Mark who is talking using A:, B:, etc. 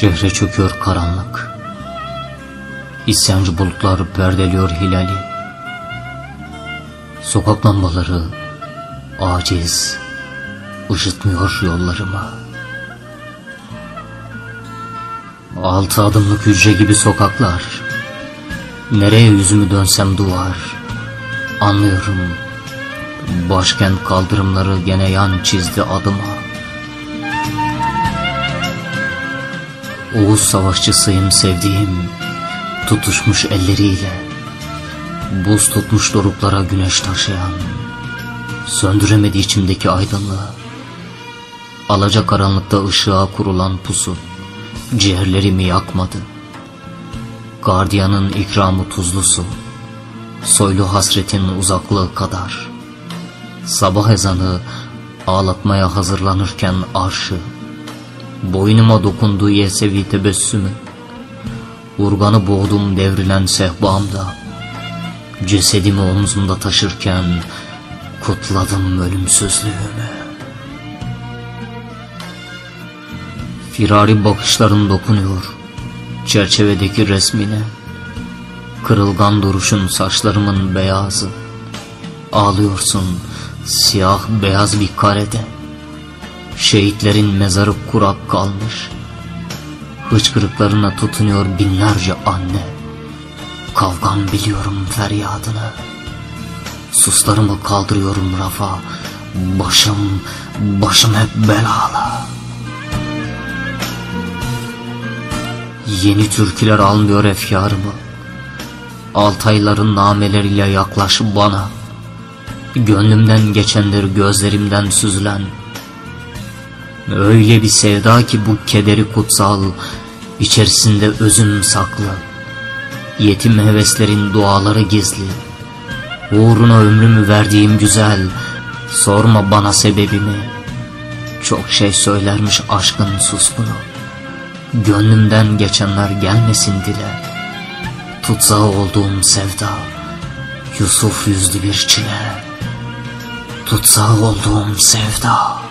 A: Şehre çöküyor karanlık. İsyancı bulutlar perdeliyor hilali. Sokak lambaları aciz, ışıtmıyor yollarımı. Altı adımlık hücre gibi sokaklar. Nereye yüzümü dönsem duvar. Anlıyorum. Başkent kaldırımları gene yan çizdi adıma. Oğuz savaşçısıyım sevdiğim Tutuşmuş elleriyle Buz tutmuş doruklara güneş taşıyan Söndüremedi içimdeki aydınlığı Alaca karanlıkta ışığa kurulan pusu Ciğerlerimi yakmadı. Gardiyanın ikramı tuzlusu Soylu hasretin uzaklığı kadar. Sabah ezanı ağlatmaya hazırlanırken arşı Boynuma dokunduğu yesevi tebessümü. Urganı boğdum devrilen sehpamda Cesedimi omzumda taşırken Kutladım ölümsüzlüğümü. Firari bakışların dokunuyor Çerçevedeki resmine. Kırılgan duruşun saçlarımın beyazı. Ağlıyorsun siyah beyaz bir karede Şehitlerin mezarı kurak kalmış. Hıçkırıklarına tutunuyor binlerce anne. Kavgam biliyorum feryadını. Suslarımı kaldırıyorum rafa. Başım, başım hep belalı. Yeni türküler almıyor efkarımı. Altayların nameleriyle yaklaş bana. Gönlümden geçendir gözlerimden süzülen Öyle bir sevda ki bu kederi kutsal, içerisinde özüm saklı. Yetim heveslerin duaları gizli. Uğruna ömrümü verdiğim güzel, sorma bana sebebimi. Çok şey söylermiş aşkın suskunu. Gönlümden geçenler gelmesin dile. Tutsağı olduğum sevda, Yusuf yüzlü bir çile. Tutsağı olduğum sevda.